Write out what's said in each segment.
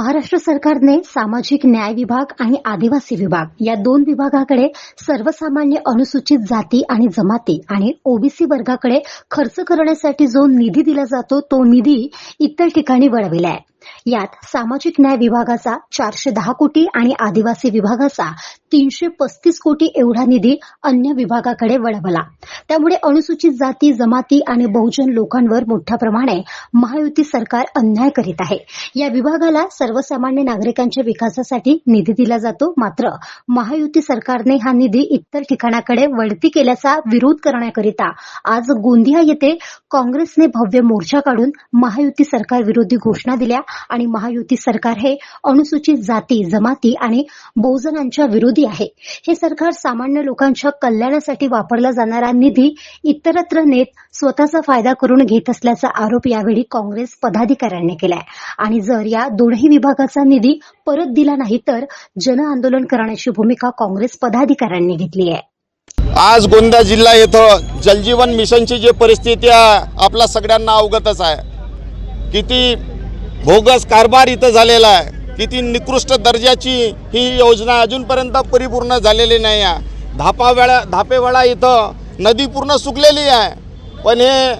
महाराष्ट्र सरकारने सामाजिक न्याय विभाग आणि आदिवासी विभाग या दोन विभागाकडे सर्वसामान्य अनुसूचित जाती आणि जमाती आणि ओबीसी वर्गाकडे खर्च करण्यासाठी जो निधी दिला जातो तो निधी इतर ठिकाणी वळविला आहे. यात सामाजिक न्याय विभागाचा चारशे दहा कोटी आणि आदिवासी विभागाचा तीनशे पस्तीस कोटी एवढा निधी अन्य विभागाकडे वळवला. त्यामुळे अनुसूचित जाती जमाती आणि बहुजन लोकांवर मोठ्या प्रमाणे महायुती सरकार अन्याय करीत आहे. या विभागाला सर्वसामान्य नागरिकांच्या विकासासाठी निधी दिला जातो. मात्र महायुती सरकारने हा निधी इतर ठिकाणाकडे वळती केल्याचा विरोध करण्याकरिता आज गोंदिया येथे काँग्रेसने भव्य मोर्चा काढून महायुती सरकार विरोधी घोषणा दिल्या. आणि महायुती सरकार हे अनुसूचित जाती जमाती आणि बहुजनांच्या विरोधी आहे. हे सरकार सामान्य लोकांच्या कल्याणासाठी वापरला जाणारा निधी इतरत्र नेत स्वतःचा फायदा करून घेत असल्याचा आरोप यावेळी काँग्रेस पदाधिकाऱ्यांनी केलाय. आणि जर या दोनही विभागाचा निधी परत दिला नाही तर जनआंदोलन करण्याची भूमिका काँग्रेस पदाधिकाऱ्यांनी घेतली आहे. आज गोंदिया जिल्हा येथं जलजीवन मिशनची जी परिस्थिती आहे आपल्या सगळ्यांना अवगतच आहे. किती बोगस कारभार इथं झालेला आहे. किती निकृष्ट दर्जाची ही योजना अजूनपर्यंत परिपूर्ण झालेली नाही आहे. धापावेळा धापेवाडा इथं नदी पूर्ण सुकलेली आहे. पण हे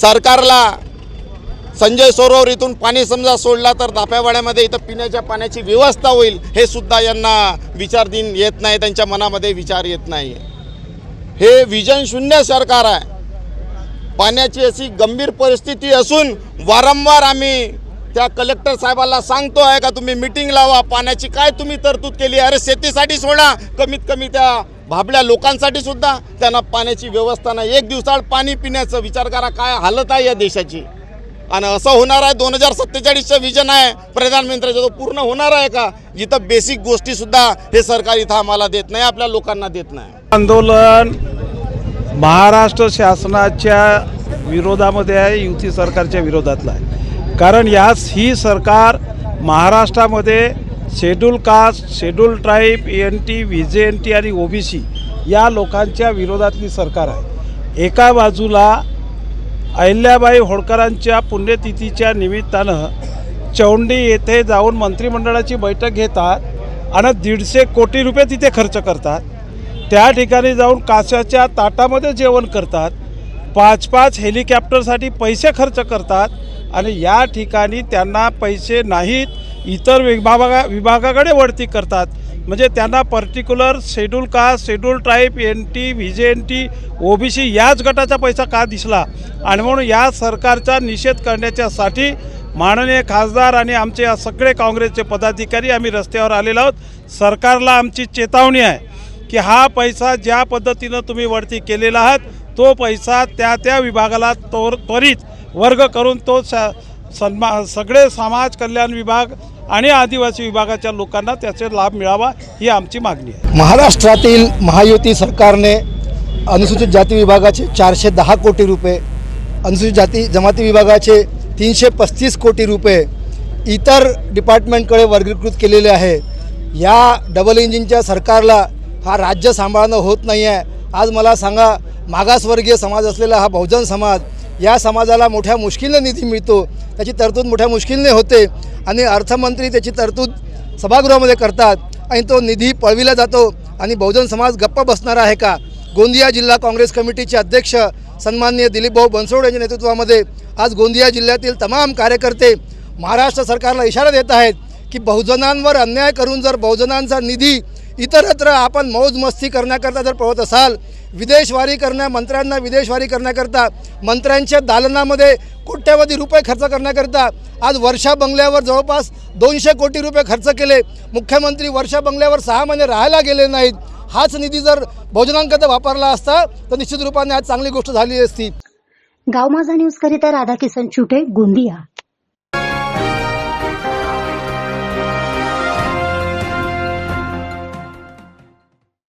सरकारला संजय सरोवर इथून पाणी समजा सोडला तर धाप्यावाड्यामध्ये इथं पिण्याच्या पाण्याची व्यवस्था होईल हे सुद्धा यांना विचार दिन येत नाही त्यांच्या मनामध्ये विचार येत नाही. हे विजन शून्य सरकार आहे. पाण्याची अशी गंभीर परिस्थिती असून वारंवार आम्ही त्या कलेक्टर साहेबाला सांगतो आहे का तुम्ही मिटिंग लावा पाण्याची काय तुम्ही तरतूद केली अरे शेतीसाठी सोडा. कमीत कमी त्या भाबड्या लोकांसाठी सुद्धा त्यांना पाण्याची व्यवस्था नाही. एक दिवसाळ पाणी पिण्याचं विचार करा काय हालत आहे या देशाची? आणि असं होणार आहे दोन हजार सत्तेचाळीसचं विजन आहे. प्रधानमंत्र्याचं तो पूर्ण होणार आहे का? जिथं बेसिक गोष्टी सुद्धा हे सरकार इथं आम्हाला देत नाही आपल्या लोकांना देत नाही. आंदोलन महाराष्ट्र शासनाच्या विरोधामध्ये आहे युती सरकारच्या विरोधातलं आहे. कारण यास ही सरकार महाराष्ट्रामध्ये schedule caste schedule tribe N T V J N T आणि ओ बी सी या लोकांच्या विरोधातली सरकार आहे. एका बाजूला अहिल्याबाई होळकरांच्या पुण्यतिथीच्या निमित्तानं चौंडी येथे जाऊन मंत्रिमंडळाची बैठक घेतात आणि दीडशे कोटी रुपये तिथे खर्च करतात. त्या ठिकाणी जाऊन काशाच्या ताटामध्ये जेवण करतात. पाच पाच हेलिकॉप्टरसाठी पैसे खर्च करतात आणि या ठिकाणी त्यांना पैसे नाहीत इतर विभागा विभागाकडे वळती करतात. म्हणजे त्यांना particular schedule caste schedule tribe N T V J N T O B C याच गटाचा पैसा का दिसला? आणि म्हणून या सरकारचा निषेध करण्याच्यासाठी माननीय खासदार आणि आमचे या सगळे काँग्रेसचे पदाधिकारी आम्ही रस्त्यावर आलेलो आहोत. सरकारला आमची चेतावणी आहे की हा पैसा ज्या पद्धतीनं तुम्ही वरती केलेला आहात तो पैसा त्या त्या विभागाला तोर त्वरित वर्ग करून तो स सन्मा सगळे समाज कल्याण विभाग आणि आदिवासी विभागाच्या लोकांना त्याचे लाभ मिळावा ही आमची मागणी आहे. महाराष्ट्रातील महायुती सरकारने अनुसूचित जाती विभागाचे चारशे दहा कोटी रुपये अनुसूचित जाती जमाती विभागाचे तीनशे पस्तीस कोटी रुपये इतर डिपार्टमेंटकडे वर्गीकृत केलेले आहे. या डबल इंजिनच्या सरकारला हा राज्य सांभाळणं होत नाही आहे आज मला सांगा मागासवर्गीय समाज असलेला हा बहुजन समाज या समाजाला मोठ्या मुश्किलने निधी मिळतो. त्याची तरतूद मोठ्या मुश्किलने होते आणि अर्थमंत्री त्याची तरतूद सभागृहामध्ये करतात आणि तो निधी पळविला जातो. आणि बहुजन समाज गप्प बसणार आहे का? गोंदिया जिल्हा काँग्रेस कमिटीचे अध्यक्ष सन्माननीय दिलीपभाऊ बनसोड यांच्या नेतृत्वामध्ये आज गोंदिया जिल्ह्यातील तमाम कार्यकर्ते महाराष्ट्र सरकारला इशारा देत आहेत. की बहुजनांवर अन्याय करून जर बहुजनांचा निधी इतरत्र आपण मौज मस्ती करण्याकरता जर पळत असाल विदेशवारी करण्या मंत्र्यांना विदेशवारी करण्याकरता मंत्र्यांच्या दालनामध्ये कोट्यवधी रुपये खर्च करण्याकरता आज वर्षा बंगल्यावर जवळपास दोनशे कोटी रुपये खर्च केले. मुख्यमंत्री वर्षा बंगल्यावर सहा महिने राहायला गेले नाहीत. हाच निधी जर भोजनांकरता वापरला असता तर निश्चित रूपाने आज चांगली गोष्ट झाली असती. गाव माझा न्यूज करिता राधाकिसन चुटे गोंदिया.